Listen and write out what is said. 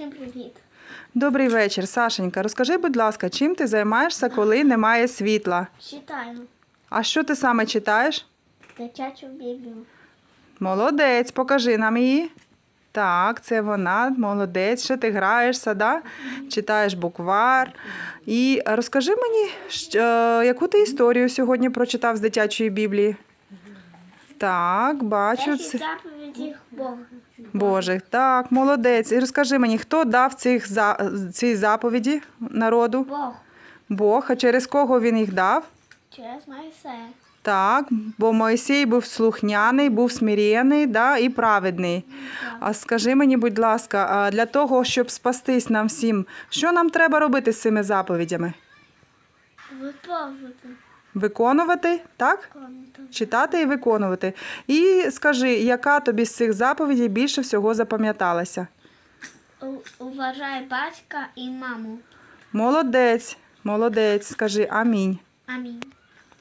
Всім привіт. Добрий вечір, Сашенька. Розкажи, будь ласка, чим ти займаєшся, коли немає світла? Читаю А що ти саме читаєш? дитячу біблію. Молодець, покажи нам її. Так, це вона, молодець. Що ти граєшся, да? читаєш буквар. І розкажи мені, що, яку ти історію сьогодні прочитав з дитячої біблії? Так, бачу. Це... заповідей Бога. Боже, так, молодець. І розкажи мені, хто дав цих за... ці заповіді народу? Бог Бог, а через кого він їх дав? через Моїсея. Так, бо Мойсей був слухняний, був смирєний да, і праведний. А скажи мені, будь ласка, для того, щоб спастись нам всім, що нам треба робити з цими заповідями? Виповнити. Виконувати, так? Конто. Читати і виконувати. І скажи, яка тобі з цих заповідей більше всього запам'яталася? Уважай батька і маму. Молодець, молодець, скажи амінь. Амінь.